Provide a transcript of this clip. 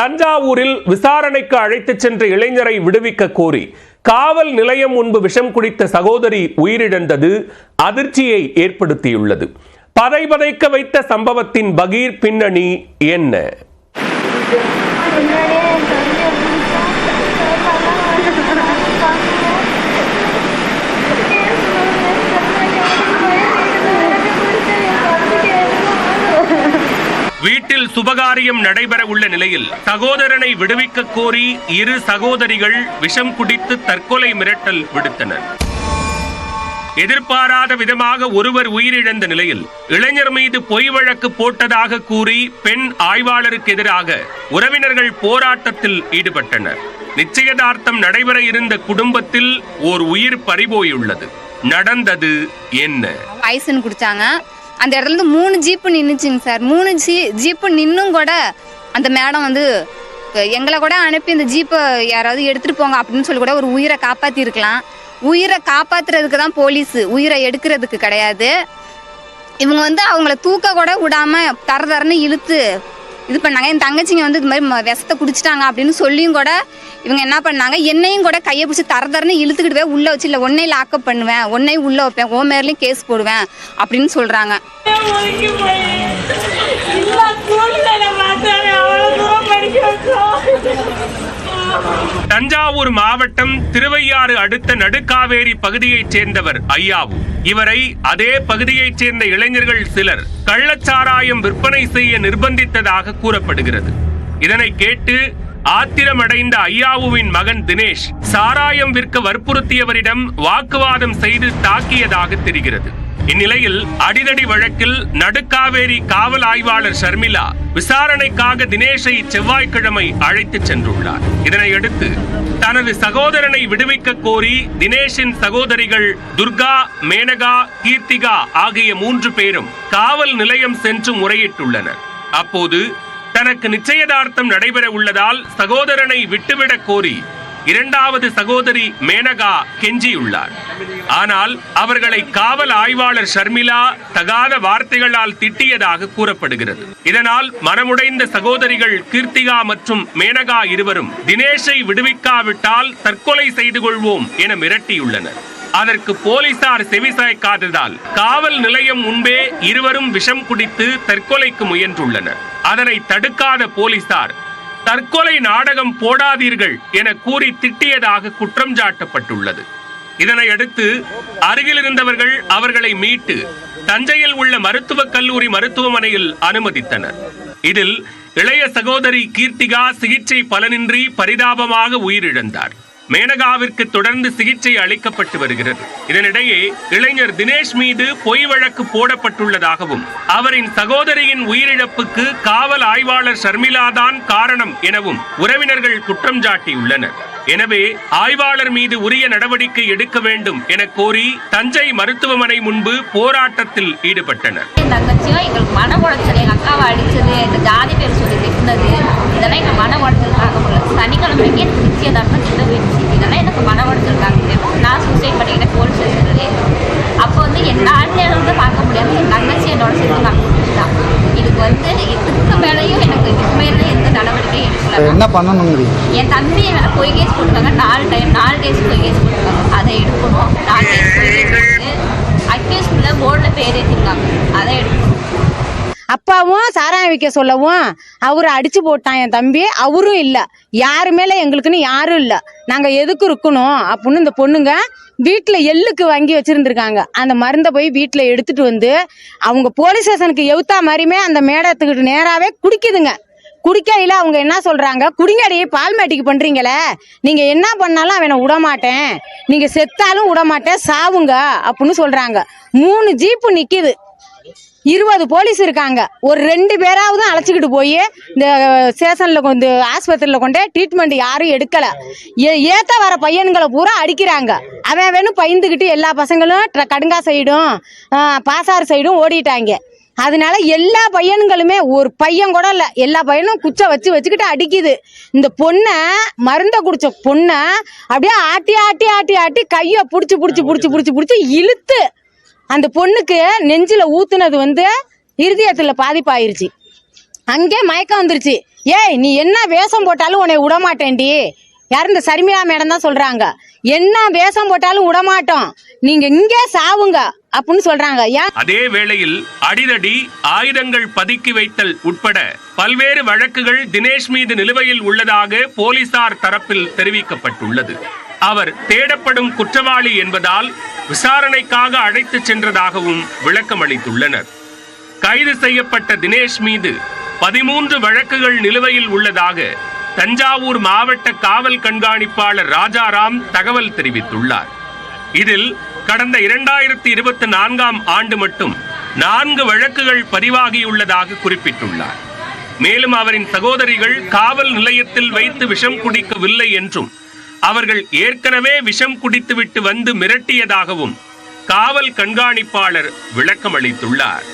தஞ்சாவூரில் விசாரணைக்கு அழைத்துச் சென்ற இளைஞரை விடுவிக்க கோரி காவல் நிலையம் முன்பு விஷம் குடித்த சகோதரி உயிரிழந்தது அதிர்ச்சியை ஏற்படுத்தியுள்ளது. பதை பதைக்க வைத்த சம்பவத்தின் பகீர் பின்னணி என்ன? வீட்டில் சுபகாரியம் நடைபெற உள்ள நிலையில் சகோதரனை விடுவிக்க கோரி இரு சகோதரிகள் விஷம் குடித்து தற்கொலை மிரட்டல் விடுத்தனர். எதிர்பாராத விதமாக ஒருவர் உயிரிழந்த நிலையில் இளைஞர் மீது பொய் வழக்கு போட்டதாக கூறி பெண் ஆய்வாளருக்கு எதிராக உறவினர்கள் போராட்டத்தில் ஈடுபட்டனர். நிச்சயதார்த்தம் நடைபெற இருந்த குடும்பத்தில் ஓர் உயிர் பறிபோயுள்ளது. நடந்தது என்ன? குடிச்சாங்க. அந்த இடத்துல இருந்து மூணு ஜீப்பு நின்றுச்சுங்க சார். மூணு ஜீ ஜீப்பு நின்னும் கூட அந்த மேடம் வந்து எங்களை கூட அனுப்பி இந்த ஜீப்பை யாராவது எடுத்துகிட்டு போங்க அப்படின்னு சொல்லி கூட ஒரு உயிரை காப்பாற்றிருக்கலாம் உயிரை காப்பாற்றுறதுக்கு தான் போலீஸ் உயிரை எடுக்கிறதுக்கு கிடையாது. இவங்க வந்து அவங்கள தூக்க கூட விடாமல் தர தரன்னு இழுத்து இது பண்ணாங்க. என் தங்கச்சிங்க வந்து இது மாதிரி விஷத்தை குடிச்சிட்டாங்க அப்படின்னு சொல்லியும் கூட இவங்க என்ன பண்ணாங்க? என்னையும் கூட கையை பிடிச்சி தர தரன்னு இழுத்துக்கிட்டு போய் உள்ள வச்சு இல்லை ஒன்னையும் லாக்கப் பண்ணுவேன். ஒன்னையும் உள்ள வைப்பேன். ஓ மேர்லேயும் கேஸ் போடுவேன். அப்படின்னு சொல்றாங்க. தஞ்சாவூர் மாவட்டம் திருவையாறு அடுத்த நடுக்காவேரி பகுதியைச் சேர்ந்தவர் ஐயாவு. இவரை அதே பகுதியைச் சேர்ந்த இளைஞர்கள் சிலர் கள்ளச்சாராயம் விற்பனை செய்ய நிர்பந்தித்ததாக கூறப்படுகிறது. இதனை கேட்டு ஆத்திரமடைந்த ஐயாவுவின் மகன் தினேஷ் சாராயம் விற்க வற்புறுத்தியவரிடம் வாக்குவாதம் செய்து தாக்கியதாக தெரிகிறது. இந்நிலையில் அடிதடி வழக்கில் நடுக்காவேரி காவல் ஆய்வாளர் ஷர்மிளா விசாரணைக்காக தினேஷை செவ்வாய்க்கிழமை அழைத்துச் சென்றுள்ளார். இதனையடுத்து தனது சகோதரனை விடுவிக்க கோரி தினேஷின் சகோதரிகள் துர்கா மேனகா கீர்த்திகா ஆகிய மூன்று பேரும் காவல் நிலையம் சென்று முறையிட்டுள்ளனர். அப்போது தனக்கு நிச்சயதார்த்தம் நடைபெற உள்ளதால் சகோதரனை விட்டுவிடக் கோரி இரண்டாவது சகோதரி மேனகா கெஞ்சியுள்ளார். ஆனால் அவர்களை காவல் ஆய்வாளர் ஷர்மிளா தகாத வார்த்தைகளால் திட்டியதாக கூறப்படுகிறது. இதனால் மனமுடைந்த சகோதரிகள் கீர்த்திகா மற்றும் மேனகா இருவரும் தினேஷை விடுவிக்காவிட்டால் தற்கொலை செய்து கொள்வோம் என மிரட்டியுள்ளனர். அதற்கு போலீசார் செவிசாய்க்காததால் காவல் நிலையம் முன்பே இருவரும் விஷம் குடித்து தற்கொலைக்கு முயன்றுள்ளனர். அதனை தடுக்காத போலீசார் தற்கொலை நாடகம் போடாதீர்கள் என கூறி திட்டியதாக குற்றம் சாட்டப்பட்டுள்ளது. இதனையடுத்து அருகில் இருந்தவர்கள் அவர்களை மீட்டு தஞ்சையில் உள்ள மருத்துவக் கல்லூரி மருத்துவமனையில் அனுமதித்தனர். இதில் இளைய சகோதரி கீர்த்திகா சிகிச்சை பலனின்றி பரிதாபமாக உயிரிழந்தார். மேனகாவிற்கு தொடர்ந்து சிகிச்சை அளிக்கப்பட்டு வருகிறது. இதனிடையே இளைஞர் தினேஷ் மீது பொய் வழக்கு போடப்பட்டுள்ளதாகவும் அவரின் சகோதரியின் உயிரிழப்புக்கு காவல் ஆய்வாளர் ஷர்மிளா தான் காரணம் எனவும் உறவினர்கள் குற்றம் சாட்டியுள்ளனர். எனவே ஆய்வாளர் மீது உரிய நடவடிக்கை எடுக்க வேண்டும் என கோரி தஞ்சை மருத்துவமனை முன்பு போராட்டத்தில் ஈடுபட்டனர். எங்களுக்கு மன அக்காவை அடிச்சது இந்த ஜாதி பேர் சொல்லி திட்டினது இதெல்லாம் மன உடைச்சல் சனிக்கிழமைக்கு கிட்ட போயிடுச்சு இதெல்லாம் எனக்கு மன முடியும் நான் சூசைட் பண்ணிக்கிட்டேன் போலீஸ் ஸ்டேஷன்லேயே அப்போ வந்து என் நாட்டில் இருந்து பார்க்க முடியாம என் தங்கச்சி என்னோட சேர்த்து நான் கொடுத்துட்டான் இதுக்கு வந்து இதுக்கு மேலேயும் எனக்கு இதுக்கு மேலே எந்த நடவடிக்கையும் எடுக்கல என்ன பண்ணணுங்கிறீங்க என் தம்பி மேலே பொய் கேஸ் போட்டுருக்காங்க. நாலு டைம் நாலு டேஸ் பொய் கேஸ் போட்டுருக்காங்க. அதை எடுக்கணும். நாலு டேஸ் பொய் கேஸ் போட்டு அக்யூஸ்குள்ள போர்டில் பேர் அப்பாவும் சாராயம் விற்க சொல்லவும் அவரை அடிச்சு போட்டான் என் தம்பி. அவரும் இல்லை. யாரு மேல எங்களுக்குன்னு யாரும் இல்லை. நாங்கள் எதுக்கு இருக்கணும் அப்படின்னு இந்த பொண்ணுங்க வீட்டில் எள்ளுக்கு வாங்கி வச்சுருந்துருக்காங்க. அந்த மருந்தை போய் வீட்டில் எடுத்துட்டு வந்து அவங்க போலீஸ் ஸ்டேஷனுக்கு எவுத்தா மாதிரியுமே அந்த மேடத்துக்கிட்ட நேராகவே குடிக்குதுங்க. குடிக்கையில் அவங்க என்ன சொல்கிறாங்க குடிங்கடி பால்மேட்டிக்கு பண்ணுறீங்களே நீங்கள் என்ன பண்ணாலும் அவனை விட மாட்டேன். செத்தாலும் விட மாட்டேன். சாவுங்க அப்படின்னு சொல்கிறாங்க மூணு ஜீப்பு நிற்கிது இருபது போலீஸ் இருக்காங்க. ஒரு ரெண்டு பேராவது அழைச்சிக்கிட்டு போய் இந்த ஸ்டேஷனில் கொண்டு ஆஸ்பத்திரியில் கொண்டு ட்ரீட்மெண்ட் யாரும் எடுக்கலை. ஏ ஏத்த வர பையன்களை பூரா அடிக்கிறாங்க. அவன் வேணும் பயந்துக்கிட்டு எல்லா பசங்களும் ட்ர- கடுங்கா சைடும் பாசார் சைடும் ஓடிட்டாங்க. அதனால எல்லா பையனுங்களுமே ஒரு பையன் கூட இல்லை எல்லா பையனும் குச்சை வச்சு வச்சுக்கிட்டு அடிக்குது. இந்த பொண்ணை மருந்தை குடிச்ச பொண்ணை அப்படியே ஆட்டி ஆட்டி ஆட்டி ஆட்டி கையை பிடிச்சி பிடிச்சி பிடிச்சி பிடிச்சி பிடிச்சி இழுத்து அந்த பொண்ணுக்கு நெஞ்சில் ஊத்துனது வந்து இருதயத்தில் பாதிப்பாயிருச்சு. அங்கே மயக்கம் வந்துருச்சு. ஏய் நீ என்ன வேஷம் போட்டாலும் உன்னை விட யாரும் இந்த சர்மிளா மேடம் தான் சொல்றாங்க. என்ன வேஷம் போட்டாலும் விடமாட்டோம். நீங்க இங்கே சாவுங்க அப்படின்னு சொல்றாங்க. ஏன்? அதே வேளையில் அடிதடி ஆயுதங்கள் பதுக்கி வைத்தல் உட்பட பல்வேறு வழக்குகள் தினேஷ் மீது நிலுவையில் உள்ளதாக போலீசார் தரப்பில் தெரிவிக்கப்பட்டுள்ளது. அவர் தேடப்படும் குற்றவாளி என்பதால் விசாரணைக்காக அழைத்துச் சென்றதாகவும் விளக்கம் அளித்துள்ளனர். கைது செய்யப்பட்ட தினேஷ் மீது பதிமூன்று வழக்குகள் நிலுவையில் உள்ளதாக தஞ்சாவூர் மாவட்ட காவல் கண்காணிப்பாளர் ராஜாராம் தகவல் தெரிவித்துள்ளார். இதில் கடந்த இரண்டாயிரத்தி இருபத்தி நான்காம் ஆண்டு மட்டும் நான்கு வழக்குகள் பதிவாகியுள்ளதாக குறிப்பிட்டுள்ளார். மேலும் அவரின் சகோதரிகள் காவல் நிலையத்தில் வைத்து விஷம் குடிக்கவில்லை என்றும் அவர்கள் ஏற்கனவே விஷம் குடித்துவிட்டு வந்து மிரட்டியதாகவும் காவல் கண்காணிப்பாளர் விளக்கமளித்துள்ளார்.